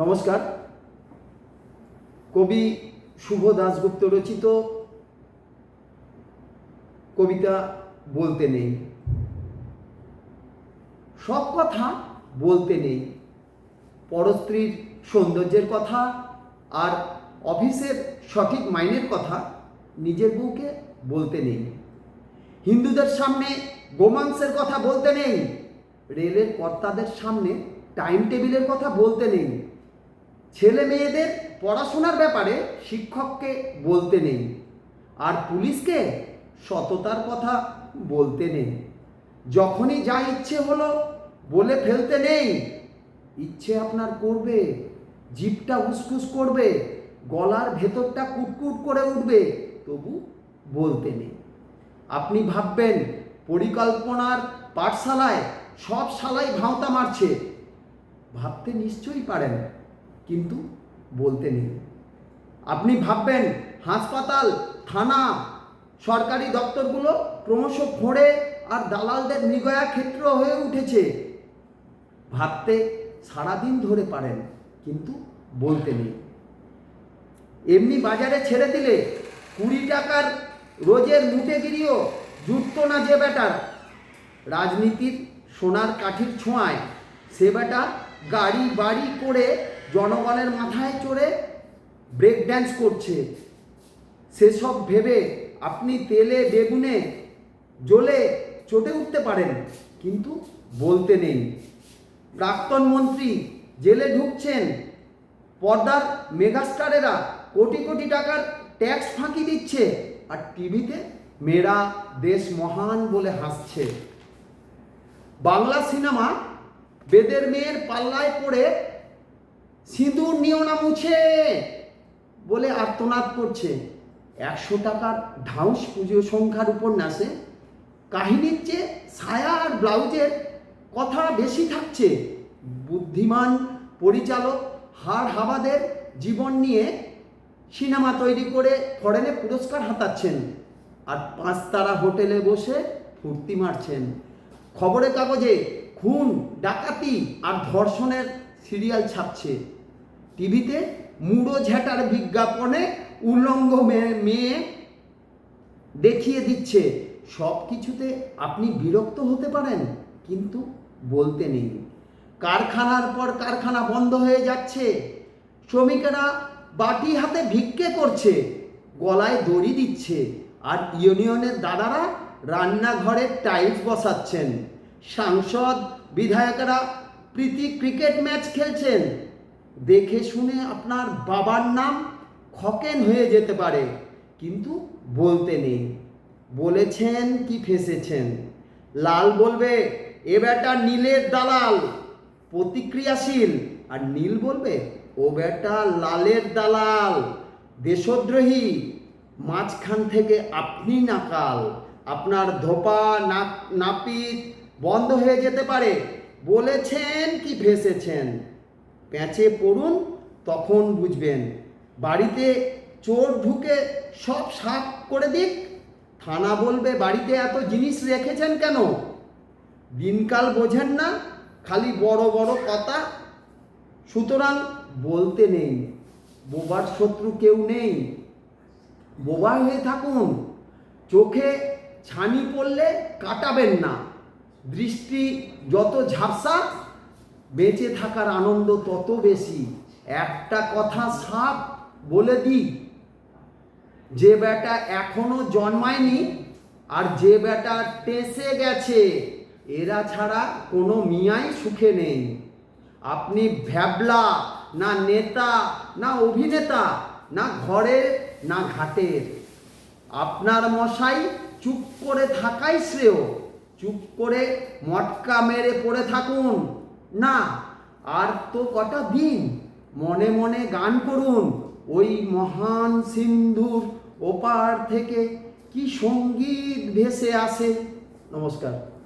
নমস্কার। কবি শুভ দাশগুপ্ত রচিত কবিতা বলতে নেই। সব কথা বলতে নেই। পরস্ত্রীর সৌন্দর্যের কথা আর অফিসের সঠিক মাইনের কথা নিজের বউকে বলতে নেই। হিন্দুদের সামনে গোমাংসের কথা বলতে নেই। রেলের কর্তাদের সামনে টাইম টেবিলের কথা বলতে নেই। ছেলে মেয়েদের পড়াশোনার ব্যাপারে শিক্ষককে বলতে নেই, আর পুলিশকে সততার কথা বলতে নেই। যখনই যা ইচ্ছে হলো বলে ফেলতে নেই, ইচ্ছে আপনার করবে, জিপটা উসকুস করবে, গলার ভেতরটা কুটকুট করে উঠবে, তবু বলতে নেই। আপনি ভাববেন, পরিকল্পনার পাঠশালায় সব শালাই ভাঁওতা মারছে। ভাবতে নিশ্চয়ই পারেন। কিন্তু বলতে নেই। আপনি ভাববেন, হাসপাতাল, থানা, সরকারি দপ্তরগুলো ক্রমশ ফোঁড়ে আর দালালদের নিগয়া ক্ষেত্র হয়ে উঠেছে। ভাবতে সারাদিন ধরে পারেন, কিন্তু বলতে নেই। এমনি বাজারে ছেড়ে দিলে কুড়ি টাকার রোজের মুটেগিরিও জুটত না যে বেটার রাজনীতির সোনার কাঠির ছোঁয়ায় সে বেটা গাড়ি বাড়ি করে জনগণের মাথায় চড়ে ব্রেক ড্যান্স করছে। সেসব ভেবে আপনি তেলে, বেগুনে, জ্বলে চটে উঠতে পারেন, কিন্তু বলতে নেই। প্রাক্তন মন্ত্রী জেলে ঢুকছেন। পর্দার মেগাস্টারেরা কোটি কোটি টাকার ট্যাক্স ফাঁকি দিচ্ছে আর টিভিতে মেয়েরা দেশ মহান বলে হাসছে। বাংলা সিনেমা বেদের মেয়ের পাল্লায় পড়ে সিঁদুর নিও না মুছে। বলে আর্তনাদ করছে। একশো টাকার ঢাউস পুজো সংখ্যার উপন্যাসে কাহিনীর চেয়ে ছায়া আর ব্লাউজের কথা বেশি থাকছে। বুদ্ধিমান পরিচালক হাড় হাবাদের জীবন নিয়ে সিনেমা তৈরি করে ফরেনে পুরস্কার হাতাচ্ছেন আর পাঁচতারা হোটেলে বসে ফুর্তি মারছেন। খবরের কাগজে খুন, ডাকাতি আর ধর্ষণের সিরিয়াল ছাপছে। টিভিতে মুড়ো ঝ্যাটার বিজ্ঞাপনে উল্লঙ্গ মেয়ে মেয়ে দেখিয়ে দিচ্ছে, সব কিছুতে আপনি বিরক্ত হতে পারেন, কিন্তু বলতে নেই। কারখানার পর কারখানা বন্ধ হয়ে যাচ্ছে, শ্রমিকেরা বাটি হাতে ভিক্ষে করছে, গলায় দড়ি দিচ্ছে, আর ইউনিয়নের দাদারা রান্নাঘরে টাইলস বসাচ্ছেন। সাংসদ, বিধায়কেরা প্রীতি ক্রিকেট ম্যাচ খেলছেন। দেখে শুনে আপনার বাবার নাম খকেন হয়ে যেতে পারে, কিন্তু বলতে নেই। বলেছেন কি ফেসেছেন? লাল বলবে, এ বেটা নীলের দালাল, প্রতিক্রিয়াশীল। আর নীল বলবে, ও বেটা লালের দালাল, দেশদ্রোহী। মাঝখান থেকে আপনি নাকাল। আপনার ধোপা নাপিত বন্ধ হয়ে যেতে পারে। বলেছেন কি ফেসেছেন? প্যাঁচে পড়ুন, তখন বুঝবেন। বাড়িতে চোর ঢুকে সব সাফ করে দিক। থানা বলবে, বাড়িতে এত জিনিস রেখেছেন কেন? দিনকাল বোঝেন না, খালি বড় বড় কথা। সুতরাং বলতে নেই, বোবার শত্রু কেউ নেই। বোবা হয়ে থাকুন, চোখে ছানি পড়লে কাটাবেন না। দৃষ্টি যত ঝাপসা বেঁচে থাকার আনন্দ তত বেশি। একটা কথা সাপ বলে দিই, যে বেটা এখনও জন্মায়নি আর যে বেটা টেসে গেছে, এরা ছাড়া কোনো মিয়াই সুখে নেই। আপনি ভ্যাবলা, না নেতা, না অভিনেতা, না ঘরের, না ঘাটের। আপনার মশাই চুপ করে থাকাই শ্রেয়। চুপ করে মটকা মেরে পড়ে থাকুন। না, আর তো কটা দিন? মনে মনে গান করুন, ওই মহান সিন্ধুর ওপার থেকে কি সংগীত ভেসে আসে? নমস্কার।